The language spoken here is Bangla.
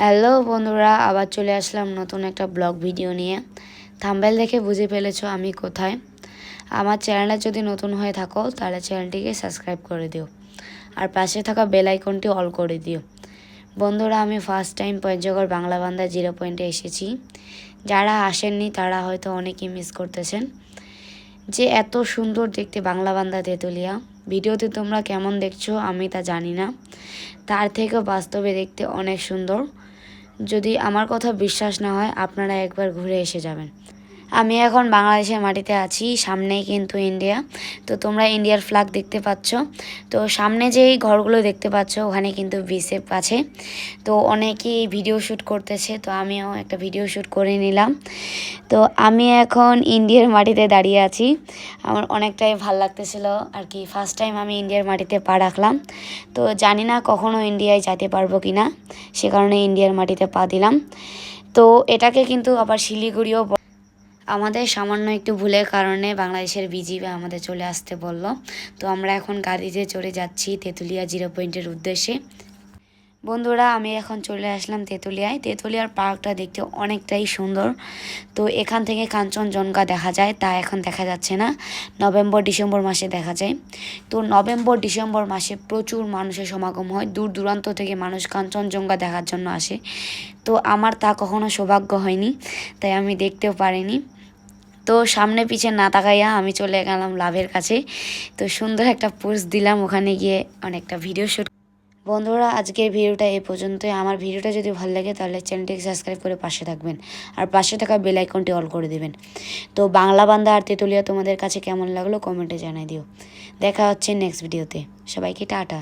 হ্যালো বন্ধুরা, আবার চলে আসলাম নতুন একটা ব্লগ ভিডিও নিয়ে। থাম্বেল দেখে বুঝে ফেলেছো আমি কোথায়। আমার চ্যানেলে যদি নতুন হয়ে থাকো, তাহলে চ্যানেলটিকে সাবস্ক্রাইব করে দিও। আর পাশে থাকা বেল আইকনটি অল করে দিও। বন্ধুরা, আমি ফার্স্ট টাইম পঞ্চগড় বাংলা বান্দা জিরো পয়েন্টে এসেছি। যারা আসেননি, তারা হয়তো অনেকেই মিস করতেছেন। যে এত সুন্দর দেখতে বাংলা বান্দা তেঁতুলিয়া। ভিডিওতে তোমরা কেমন দেখছ আমি তা জানি না। তার থেকে বাস্তবে দেখতে অনেক সুন্দর। যদি আমার কথা বিশ্বাস না হয়, আপনারা একবার ঘুরে এসে যাবেন। আমি এখন বাংলাদেশের মাটিতে আছি, সামনেই কিন্তু ইন্ডিয়া তো তোমরা ইন্ডিয়ার ফ্ল্যাগ দেখতে পাচ্ছ। তো সামনে যেই ঘরগুলো দেখতে পাচ্ছ, ওখানে কিন্তু বিসেফ আছে। তো অনেকেই ভিডিও শ্যুট করতেছে, তো আমিও একটা ভিডিও শ্যুট করে নিলাম। তো আমি এখন ইন্ডিয়ার মাটিতে দাঁড়িয়ে আছি। আমার অনেকটাই ভালো লাগতেছিল আর কি ফার্স্ট টাইম আমি ইন্ডিয়ার মাটিতে পা রাখলাম। তো জানি না কখনও ইন্ডিয়ায় যেতে পারব কি না সে কারণে ইন্ডিয়ার মাটিতে পা দিলাম। তো এটাকে কিন্তু আবার শিলিগুড়িও আমাদের সামান্য একটু ভুলের কারণে বাংলাদেশের বিজিবি আমাদের চলে আসতে বলল। তো আমরা এখন গাড়িতে চড়ে যাচ্ছি তেঁতুলিয়া জিরো পয়েন্টের উদ্দেশ্যে। বন্ধুরা, আমি এখন চলে আসলাম তেঁতুলিয়ায়। তেঁতুলিয়ার পার্কটা দেখতে অনেকটাই সুন্দর। তো এখান থেকে কাঞ্চনজঙ্ঘা দেখা যায়, তা এখন দেখা যাচ্ছে না। নভেম্বর, ডিসেম্বর মাসে দেখা যায়। তো নভেম্বর, ডিসেম্বর মাসে প্রচুর মানুষের সমাগম হয়। দূর দূরান্ত থেকে মানুষ কাঞ্চনজঙ্ঘা দেখার জন্য আসে। তো আমার তা কখনো সৌভাগ্য হয়নি, তাই আমি দেখতেও পারিনি। তো সামনে পিছে না তাকাইয়া আমি চলে গেলাম লাভের কাছে। তো সুন্দর একটা পোস্ট দিলাম ওখানে গিয়ে অনেকটা ভিডিও শ্যুট বন্ধুরা, আজকের ভিডিওটা এই পর্যন্তই। আমার ভিডিওটা যদি ভালো লাগে তাহলে চ্যানেলটিকে সাবস্ক্রাইব করে পাশে থাকবেন। আর পাশে থাকা বেল আইকনটি অল করে দেবেন। তো বাংলা বান্দা আর তেঁতুলিয়া তোমাদের কাছে কেমন লাগল কমেন্টে জানাই দিও। দেখা হচ্ছে নেক্সট ভিডিওতে সবাইকে টাটা।